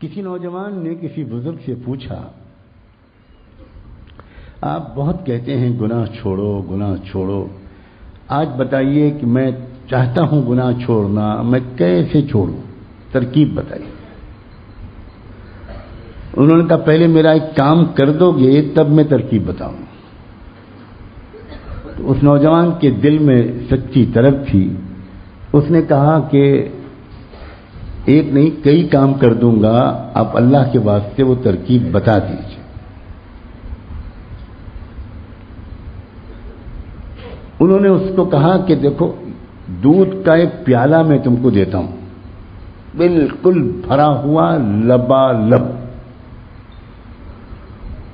किसी नौजवान ने किसी बुज़ुर्ग से पूछा, आप बहुत कहते हैं, गुनाह छोड़ो गुनाह छोड़ो। आज बताइए कि मैं चाहता हूँ गुनाह छोड़ना, मैं कैसे छोड़ू? तरकीब बताइए। उन्होंने कहा, पहले मेरा एक काम कर दोगे, तब मैं तरकीब बताऊँ। तो उस नौजवान के दिल में सच्ची तरफ़ थी। उसने कहा कि एक नहीं, कई काम कर दूँगा, आप अल्लाह के वास्ते वो तरकीब बता दीजिए। उन्होंने उसको कहा कि देखो, दूध का एक प्याला मैं तुमको देता हूँ। बिल्कुल भरा हुआ लबालब।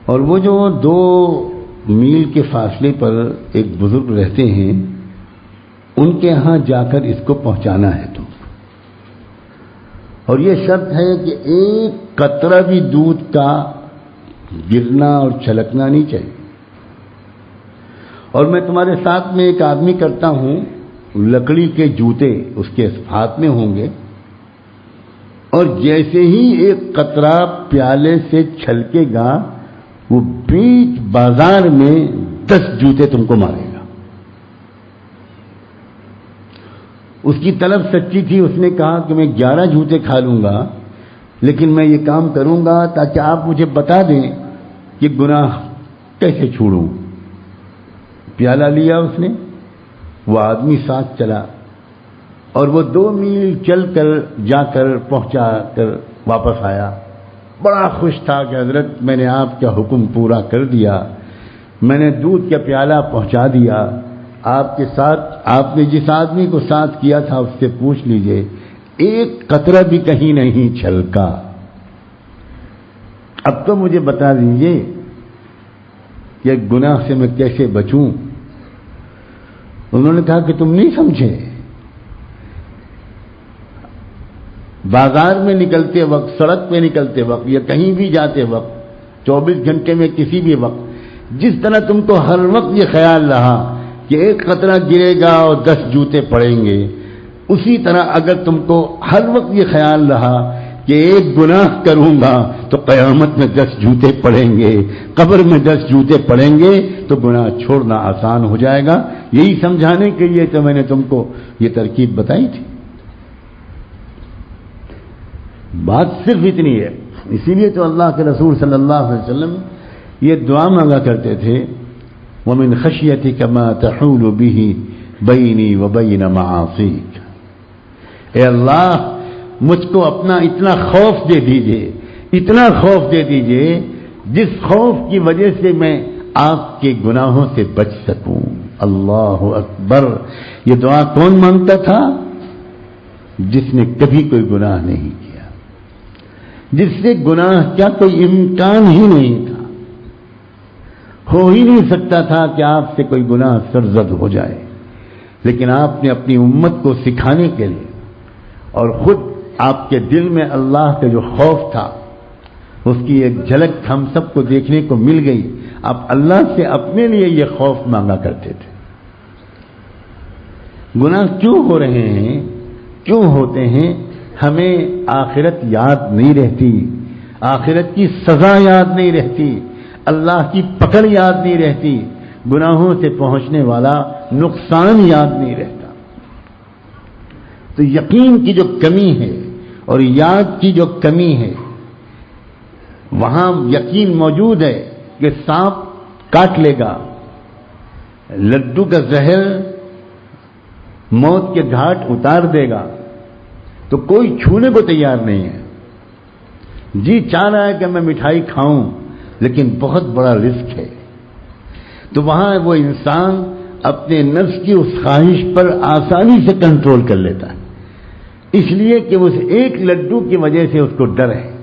और वो जो दो मील के फासले पर एक बुज़ुर्ग रहते हैं, उनके यहाँ जाकर इसको पहुंचाना है तुम। और ये शर्त है कि एक कतरा भी दूध का गिरना और छलकना नहीं चाहिए। और मैं तुम्हारे साथ में एक आदमी करता हूँ, लकड़ी के जूते उसके हाथ में होंगे, और जैसे ही एक कतरा प्याले से छलकेगा, वो बीच बाज़ार में दस जूते तुमको मारेगा। उसकी तलब सच्ची थी, उसने कहा कि मैं ग्यारह जूते खा लूँगा, लेकिन मैं ये काम करूँगा ताकि आप मुझे बता दें कि गुनाह कैसे छोड़ूं। प्याला लिया उसने, वो आदमी साथ चला और वो दो मील चलकर जाकर पहुँचा कर वापस आया। बड़ा खुश था कि हज़रत, मैंने आपका हुक्म पूरा कर दिया, मैंने दूध का प्याला पहुँचा दिया। आपके साथ, आपने जिस आदमी को साथ किया था उससे पूछ लीजिए, एक कतरा भी कहीं नहीं छलका। अब तो मुझे बता दीजिए कि गुनाह से मैं कैसे बचूं? उन्होंने कहा कि तुम नहीं समझे। बाज़ार में निकलते वक्त, सड़क पे निकलते वक्त या कहीं भी जाते वक्त 24 घंटे में किसी भी वक्त, जिस तरह तुमको हर वक्त ये ख्याल रहा कि एक कतरा गिरेगा और दस जूते पड़ेंगे। उसी तरह अगर तुमको हर वक्त ये ख्याल रहा कि एक गुनाह करूँगा तो कयामत में दस जूते पड़ेंगे, कब्र में दस जूते पड़ेंगे तो गुनाह छोड़ना आसान हो जाएगा। यही समझाने के लिए तो मैंने तुमको ये तरकीब बताई थी। बात सिर्फ़ इतनी है। इसीलिए तो अल्लाह के रसूल सल्लल्लाहु अलैहि वसल्लम ये दुआ मांगा करते थे वमिन खशियती कमा तहूल बिही बैनी व बैन मासीक ए मुझको अपना इतना खौफ दे दीजिए इतना खौफ दे दीजिए जिस खौफ की वजह से मैं आपके गुनाहों से बच सकूँ अल्लाह अकबर ये दुआ कौन माँगता था जिसने कभी कोई गुनाह नहीं किया जिससे गुनाह क्या कोई इम्कान ही नहीं था हो ही नहीं सकता था कि आपसे कोई गुनाह सरजद हो जाए। लेकिन आपने अपनी उम्मत को सिखाने के लिए और खुद आपके दिल में अल्लाह का जो खौफ था, उसकी एक झलक हम सबको देखने को मिल गई। आप अल्लाह से अपने लिए ये खौफ मांगा करते थे। गुनाह क्यों हो रहे हैं? क्यों होते हैं? हमें आखिरत याद नहीं रहती। आखिरत की सजा याद नहीं रहती। अल्लाह की पकड़ याद नहीं रहती, गुनाहों से पहुँचने वाला नुकसान याद नहीं रहता। तो यकीन की जो कमी है और याद की जो कमी है, वहाँ यकीन मौजूद है कि सांप काट लेगा। लड्डू का जहर मौत के घाट उतार देगा। तो कोई छूने को तैयार नहीं है। जी चाह रहा है कि मैं मिठाई खाऊं लेकिन बहुत बड़ा रिस्क है। तो वहाँ वो इंसान अपने नफ्स की उस ख्वाहिश पर आसानी से कंट्रोल कर लेता है। इसलिए कि उस एक लड्डू की वजह से उसको डर है।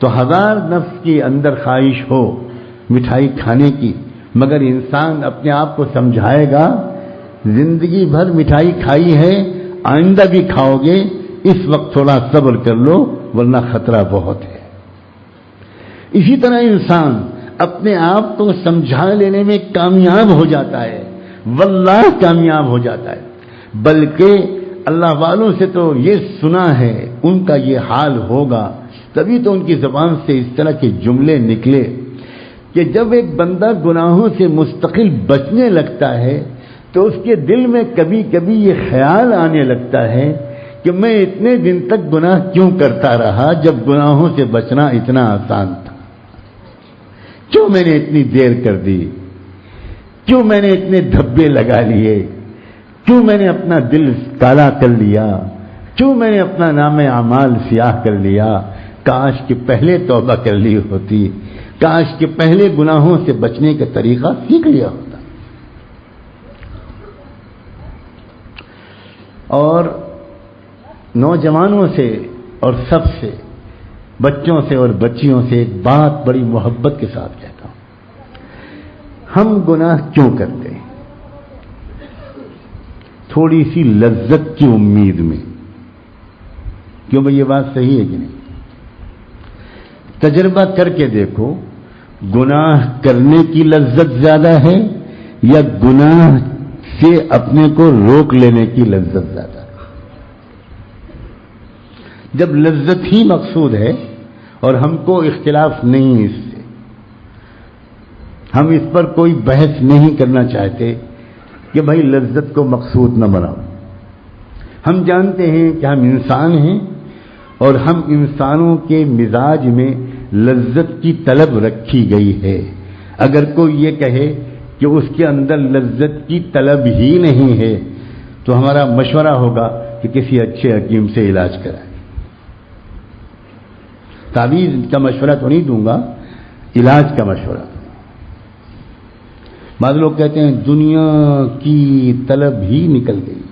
तो हज़ार नफ्स के अंदर ख्वाहिश हो मिठाई खाने की, मगर इंसान अपने आप को समझाएगा, ज़िंदगी भर मिठाई खाई है, आइंदा भी खाओगे, इस वक्त थोड़ा सब्र कर लो, वरना खतरा बहुत है। इसी तरह इंसान अपने आप को समझा लेने में कामयाब हो जाता है। वल्लाह कामयाब हो जाता है। बल्कि अल्लाह वालों से तो ये सुना है, उनका ये हाल होगा। तभी तो उनकी जबान से इस तरह के जुमले निकले कि जब एक बंदा गुनाहों से मुस्तकिल बचने लगता है तो उसके दिल में कभी कभी ये ख्याल आने लगता है कि मैं इतने दिन तक गुनाह क्यों करता रहा, जब गुनाहों से बचना इतना आसान था। क्यों मैंने इतनी देर कर दी? क्यों मैंने इतने धब्बे लगा लिए? क्यों मैंने अपना दिल काला कर लिया? क्यों मैंने अपना नाम अमाल सियाह कर लिया? काश के पहले तौबा कर ली होती। काश के पहले गुनाहों से बचने का तरीका सीख लिया होता। और नौजवानों से और सबसे बच्चों से और बच्चियों से एक बात बड़ी मोहब्बत के साथ कहता हूँ। हम गुनाह क्यों करते हैं? थोड़ी सी लज्जत की उम्मीद में। क्यों भाई, ये बात सही है कि नहीं? तजर्बा करके देखो, गुनाह करने की लज्जत ज़्यादा है या गुनाह से अपने को रोक लेने की लज्जत ज़्यादा है? जब लज्जत ही मकसूद है और हमको इख्तिलाफ नहीं इससे। हम इस पर कोई बहस नहीं करना चाहते कि भाई लज्जत को मकसूद न बनाओ। हम जानते हैं कि हम इंसान हैं और हम इंसानों के मिजाज में लज्जत की तलब रखी गई है। अगर कोई ये कहे कि उसके अंदर लज्जत की तलब ही नहीं है तो हमारा मशवरा होगा कि किसी अच्छे हकीम से इलाज कराए। तावीज का मशवरा तो नहीं दूँगा, इलाज का मशवरा। बाद लोग कहते हैं, दुनिया की तलब ही निकल गई।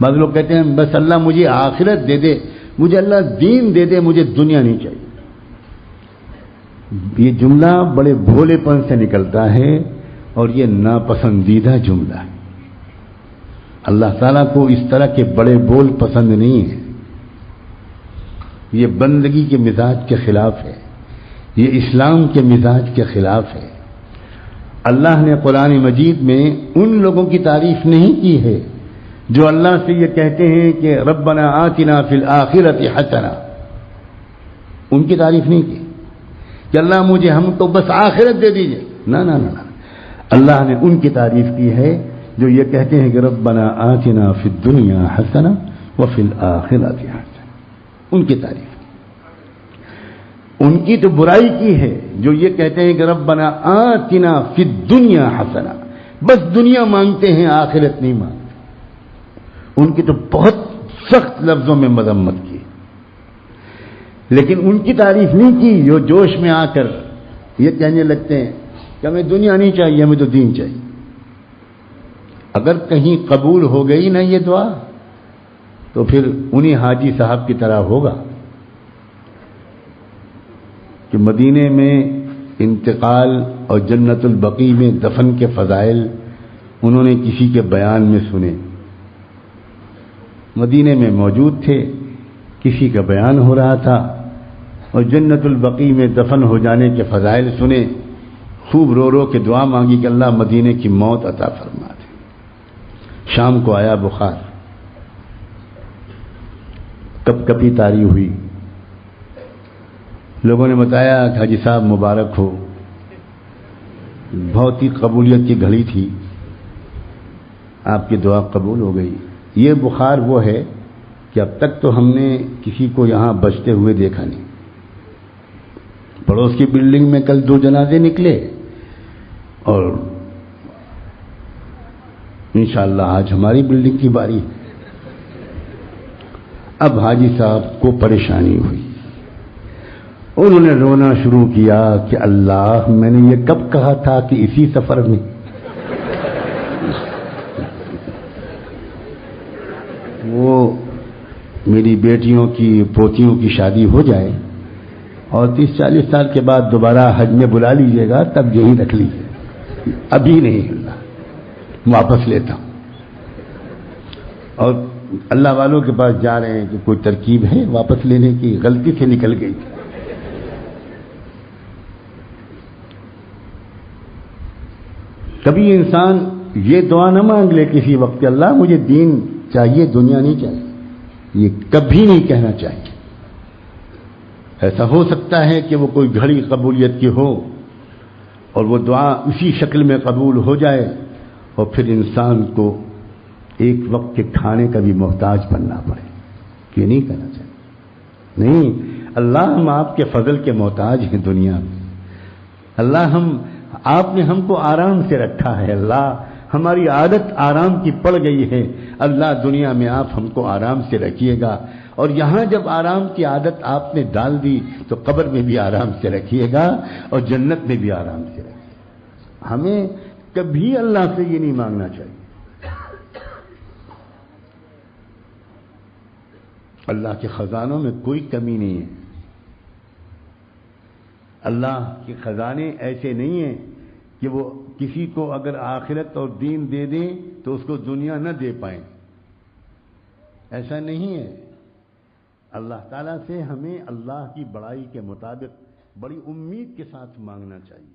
बाद लोग कहते हैं, बस अल्लाह मुझे आखिरत दे दे, मुझे अल्लाह दीन दे दे, मुझे दुनिया नहीं चाहिए। ये जुमला बड़े भोलेपन से निकलता है और ये नापसंदीदा जुमला है। अल्लाह ताला को इस तरह के बड़े बोल पसंद नहीं है। ये बंदगी के मिजाज के खिलाफ है। ये इस्लाम के मिजाज के खिलाफ है। अल्लाह ने कुरान मजीद में उन लोगों की तारीफ़ नहीं की है जो अल्लाह से ये कहते हैं कि रब्बना आतिना फिल आखिरत हसना। उनकी तारीफ़ नहीं की। कि अल्लाह मुझे हम तो बस आखिरत दे दीजिए। ना ना ना ना। अल्लाह ने उनकी तारीफ़ की है जो ये कहते हैं कि रब्बना आतिना फिल दुनिया हसना व फिल आखिरत हसना। उनकी तारीफ़। उनकी तो बुराई की है, जो ये कहते हैं कि रब बना आतिना फिर दुनिया हसना, बस दुनिया मांगते हैं, आखिरत नहीं मांगते। उनकी तो बहुत सख्त लफ्जों में मजम्मत की। लेकिन उनकी तारीफ़ नहीं की, जो जोश में आकर ये कहने लगते हैं कि हमें दुनिया नहीं चाहिए, हमें तो दीन चाहिए। अगर कहीं कबूल हो गई ना ये दुआ तो फिर उन्हीं हाजी साहब की तरह होगा कि मदीने में इंतकाल और जन्नतुल बकी में दफन के फजाइल उन्होंने किसी के बयान में सुने। मदीने में मौजूद थे, किसी का बयान हो रहा था और जन्नतुल बकी में दफन हो जाने के फजाइल सुने, खूब रो रो के दुआ मांगी कि अल्लाह मदीने की मौत अता फरमा दे। शाम को आया बुखार। कपी तारी हुई। लोगों ने बताया कि हाजी साहब मुबारक हो। बहुत ही कबूलियत की घड़ी थी। आपकी दुआ कबूल हो गई। ये बुखार वो है कि अब तक तो हमने किसी को यहाँ बचते हुए देखा नहीं। पड़ोस की बिल्डिंग में कल दो जनाजे निकले और इंशाल्लाह आज हमारी बिल्डिंग की बारी अब हाजी साहब को परेशानी हुई। उन्होंने रोना शुरू किया कि अल्लाह, मैंने ये कब कहा था कि इसी सफ़र में? वो मेरी बेटियों की, पोतियों की शादी हो जाए और तीस चालीस साल के बाद दोबारा हज में बुला लीजिएगा, तब यही रख लीजिए। अभी नहीं वापस लेता हूँ। और अल्लाह वालों के पास जा रहे हैं कि कोई तरकीब है, वापस लेने की गलती से निकल गई। कभी इंसान ये दुआ न मांग ले किसी वक्त अल्लाह मुझे दीन चाहिए, दुनिया नहीं चाहिए। ये कभी नहीं कहना चाहिए। ऐसा हो सकता है कि वो कोई घड़ी कबूलियत की हो और वो दुआ उसी शक्ल में कबूल हो जाए और फिर इंसान को एक वक्त के खाने का भी मोहताज बनना पड़े। ये नहीं करना चाहिए। नहीं, अल्लाह हम आपके फजल के मोहताज हैं दुनिया में। अल्लाह हम, आपने हमको आराम से रखा है, अल्लाह। हमारी आदत आराम की पड़ गई है। अल्लाह दुनिया में आप हमको आराम से रखिएगा। और यहाँ जब आराम की आदत आपने डाल दी तो कब्र में भी आराम से रखिएगा और जन्नत में भी आराम से रखिएगा। हमें कभी अल्लाह से ये नहीं मांगना चाहिए। अल्लाह के खजानों में कोई कमी नहीं है। अल्लाह के खजाने ऐसे नहीं हैं कि वो किसी को अगर आखिरत और दीन दे दें तो उसको दुनिया न दे पाए। ऐसा नहीं है। अल्लाह ताला से हमें अल्लाह की बड़ाई के मुताबिक, बड़ी उम्मीद के साथ मांगना चाहिए।